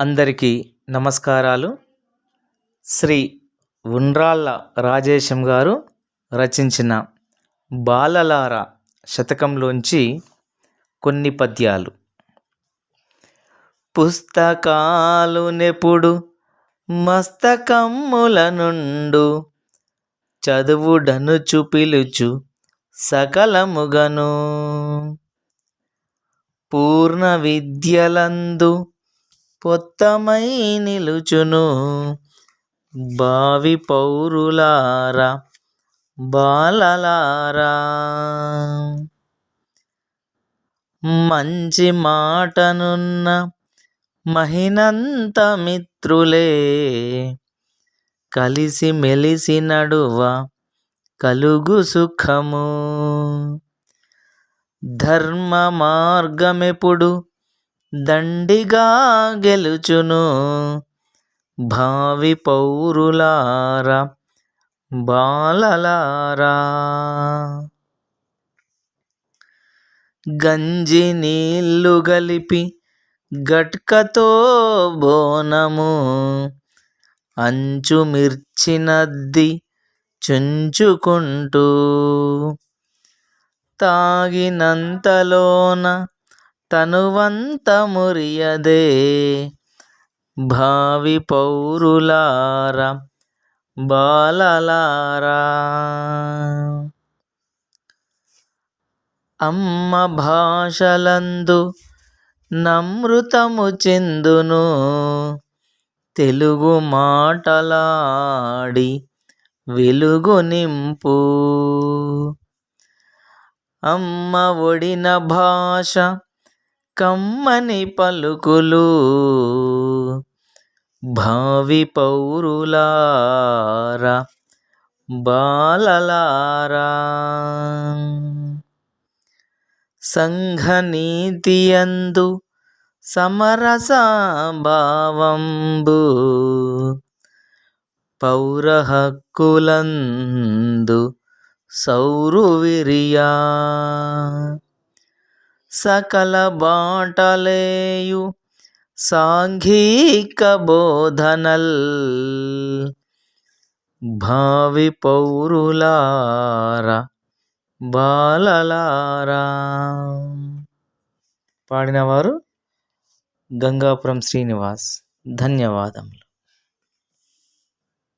అందరికీ నమస్కారాలు. శ్రీ ఉండ్రాళ్ళ రాజేశం గారు రచించిన బాలలార శతకంలోంచి కొన్ని పద్యాలు. పుస్తకాలు నెప్పుడు మస్తకమ్ముల నుండు చదువుడను పిలుచు సకలముగను. పూర్ణ విద్యలందు పొత్తమై నిలుచును. భావి పౌరులారా బాలలారా. మంచి మాటనున్న మహినంత మిత్రులే. కలిసి మెలిసి నడువ కలుగు సుఖము. ధర్మ మార్గమెప్పుడు దండిగా గెలుచును. భావి పౌరులారా బాలలారా. గంజి నీళ్ళు గలిపి గట్కతో బోనము. అంచు మిర్చినద్ది చుంచుకుంటూ. తాగినంతలోన తనువంత మురియదే భావి పౌరులారా బాలలారా. అమ్మ భాషలందు నమృతము చెందును. తెలుగు మాటలాడి వెలుగు నింపు. అమ్మ ఒడిన భాష కమ్మని పలుకులు. భావి పౌరులారా బాలలారా. సంఘనీతియందు సమరస భావంబు పౌర హక్కులందు సౌరువిరియా. సకల బాటలేయు సాంఘిక బోధనల్. భావి పౌరులారా బాలలారా. పాడినవారు గంగాపురం శ్రీనివాస్. ధన్యవాదములు.